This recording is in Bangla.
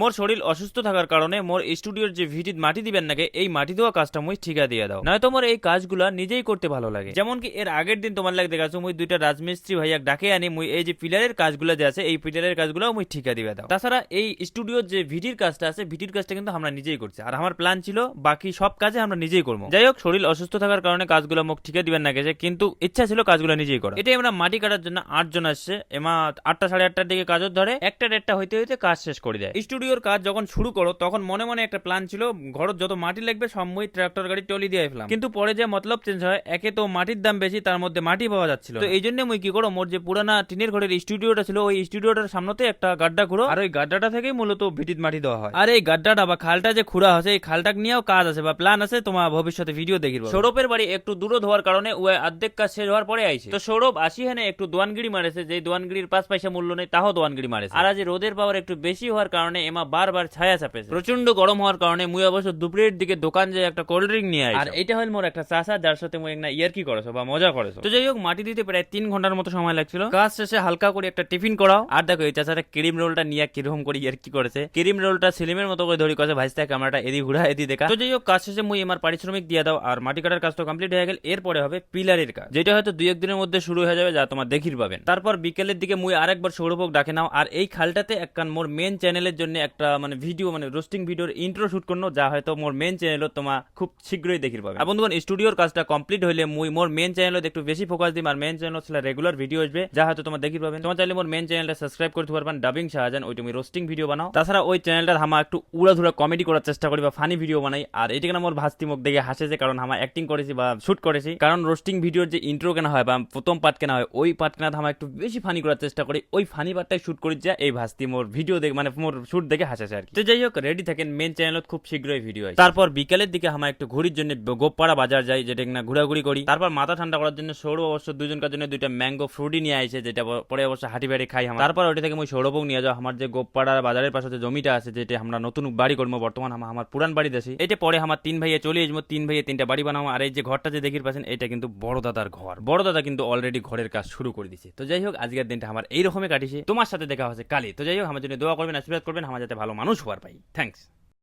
মোর শরীর অসুস্থ থাকার কারণে মোর স্টুডিওর যে ভিটিত মাটি দিবেন নাকি, এই মাটি দেওয়া কাজটা মুই ঠিকা দিয়ে দাও। নয়তো মোর এই কাজগুলা নিজেই করতে ভালো লাগে। যেমন কি এর আগের দিন তোমার লাগে দেখাচ্ছ মুই দুইটা রাজমিস্ত্রি ভাইয়া ডাকে আনি, মুই এই যে পিলারের কাজগুলো যে আছে, এই পিলারের কাজগুলো মুই ঠিকা দিবে দাও। তাছাড়া এই স্টুডিওর যে ভিটির কাজটা আছে, ভিটির কাজটা কিন্তু আমরা নিজেই করছি। আর আমার প্ল্যান ছিল, বাকি সব কাজে আমরা নিজেই করব। যাই হোক, শরীর অসুস্থ থাকার কারণে কাজগুলো মুখ ঠিকা দিবেন না গেছে কিন্তু ইচ্ছা ছিল কাজগুলো নিজেই করা এটাই আমরা মাটি কাটার জন্য আটজন আসছে, এমা আটটা সাড়ে আটটার দিকে কাজও ধরে, একটা দেড়টা হইতে হইতে কাজ শেষ করে দেয়। স্টুডিওর কাজ যখন শুরু করো তখন মনে মনে একটা প্ল্যান ছিল ঘরত যত মাটি লাগবে সব ট্রাক্টর গাড়ি টলি দিয়ে ফেলাম কিন্তু পরে যে মতলব চেঞ্জ হয় একে তো মাটির দাম বেশি তার মধ্যে মাটি পাওয়া যাচ্ছিল তো এই জন্য মুই কি করো মোর যে পুরানা টিনের ঘরের স্টুডিওটা ছিল ওই স্টুডিওটার সামনেতে একটা গাড্ডা খুঁড়ো আর ওই গাড্ডাটা থেকেই মূলত ভিটিত মাটি দেওয়া হয়। আর এই গাড্ডাটা বা খালটা যে খুঁড়া হচ্ছে এই খালটা নিয়েও কাজ আছে বা প্ল্যান আছে তোমার ভবিষ্যতে ভিডিও দেখিব সৌরভের বাড়ি একটু দূর হওয়ার কারণে ও অর্ধেক কাজ শেষ হওয়ার পরে আইছে। তো সৌরভ আসি হেনে একটু দোয়ানগিরি মারেছে যে দোয়ানগিরির পাঁচ পয়সা মূল্য নেই তাও দোয়ানগিরি মারেছে। আর আজ রোদের পাওয়ার একটু বেশি হওয়ার কারণে এমা বারবার ছায়া চাপেছে। প্রচণ্ড গরম হওয়ার কারণে মুই অবশ্য দুপুরের দিকে দোকান যে একটা কোল্ড ড্রিঙ্ক নিয়ে আর এটা হল মোর একটা চাষা যার সাথে মুই একটা ইয়ার কি করেছ বা মজা করেছ। তো যাই হোক মাটি দিতে প্রায় তিন ঘণ্টার মতো সময় লাগছিল। কাজ শেষে হালকা করে একটা টিফিন করাও। আর দেখো এই চাষাটা ক্রিম রোলটা নিয়ে কীরকম করে ইয়ার কি করেছে। ক্রিম রোলটা সিলিমের মতো করে ধরি করেছে ভাইস্তা ক্যামেরাটা এদি ঘুরা এদি দেখা। তো যাই হোক কাজ শেষে মুই আমার পারিশ্রমিক দিয়ে দাও আর মাটি কাটার কাজটা কমপ্লিট হয়ে গেল। এরপরে হবে পিলারের কাজ। যেটা হয়তো দুই একদিনের মধ্যে শুরু হয়ে যাবে যা তোমার দেখির পাবেন। তারপর বিকেলের দিকে মুই আরেকবার সৌরভক ডাকে নাও আর এই খালটাতে একখান মোর মেন চ্যানেলের জন্য একটা মানে ভিডিও মানে রোস্টিং ভিডিওর ইন্ট্রো শুট করনো, যা হয়তো মোর মেন চ্যানেলত তোমার খুব শীঘ্রই দেখির পাবে। বন্ধুগণ স্টুডিওর কাজটা কমপ্লিট হইলে মুই মোর মেন চ্যানেলত একটু বেশি ফোকাস দিম, আর মেন চ্যানেল ছিল রেগুলার ভিডিও আসবে, যা হয়তো তোমার দেখির পাবেন। তোমার চাইলে মোর মেন চ্যানেলটা সাবস্ক্রাইব করতে পারবেন ডাবিং শাহজাহান ওই তুমি রোস্টিং ভিডিও বানাও। তাছাড়া ওই চ্যানেলটা হামা একটু উড়াধুরা কমেডি করার চেষ্টা করি বা ফানি ভিডিও বানাই, আর এটা কেন মোর ভাস্তি মুখ দেখে হাসে যে, কারণ হামা অ্যাক্টিং করেছি বা শুট করেছি। কারণ রোস্টিং ভিডিওর যে ইন্ট্রো কেনা হয় বা প্রথম পার্ট কেনা হয়, ওই পার্ট কেনা হামা একটু বেশি ফানি করার চেষ্টা করি, ওই ফানি পার্টটাই শুট করি যা এই ভাস্তি মোর ভিডিও দেখে মানে মোর শুট দেখে হাসেছে আর কি। তো যাই হোক রেডি থাকেন মেন চ্যানেলত খুব শীঘ্রই ভিডিও হয় তারপর বিকেলের দিকে হামা একটু ঘুরির জন্য গোপাড়া বাজার যাই যেটা কিনা ঘোরাঘুরি করি। তারপর মাথা ঠান্ডা করার জন্য সৌরভ অবশ্য দুজনকার জন্য দুইটা ম্যাঙ্গো ফ্রুটি নিয়ে আসে যেটা পরে অবশ্য হাঁটি বাড়ি খাই আমার। তারপর ওইটা থেকে মুই সৌরভক নিয়ে যাও। আমার যে গোপাড়া বাজারের পাশে যে জমিটা আছে যেটা আমরা নতুন বাড়ি করব বর্তমান আমার আমার পুরান বাড়ি দেশি। এটা পরে আমার তিন ভাইয়ে চলে আসব তিন ভাইয়ে তিনটা বাড়ি বানাবো। আর এই যে ঘরটা যে দেখির পাচ্ছেন এটা কিন্তু বড় দাদার ঘর। বড় দাদা কিন্তু অলরেডি ঘরের কাজ শুরু করে দিছে। তো যাই হোক আজকের দিনটা আমার এইরকমই কাটিছে। তোমার সাথে দেখা হচ্ছে কালি তো যাই হোক আমার জন্য দোয়া করবেন আশীর্বাদ করবেন আমার যাতে ভালো মানুষ হওয়ার পাই। থ্যাংকস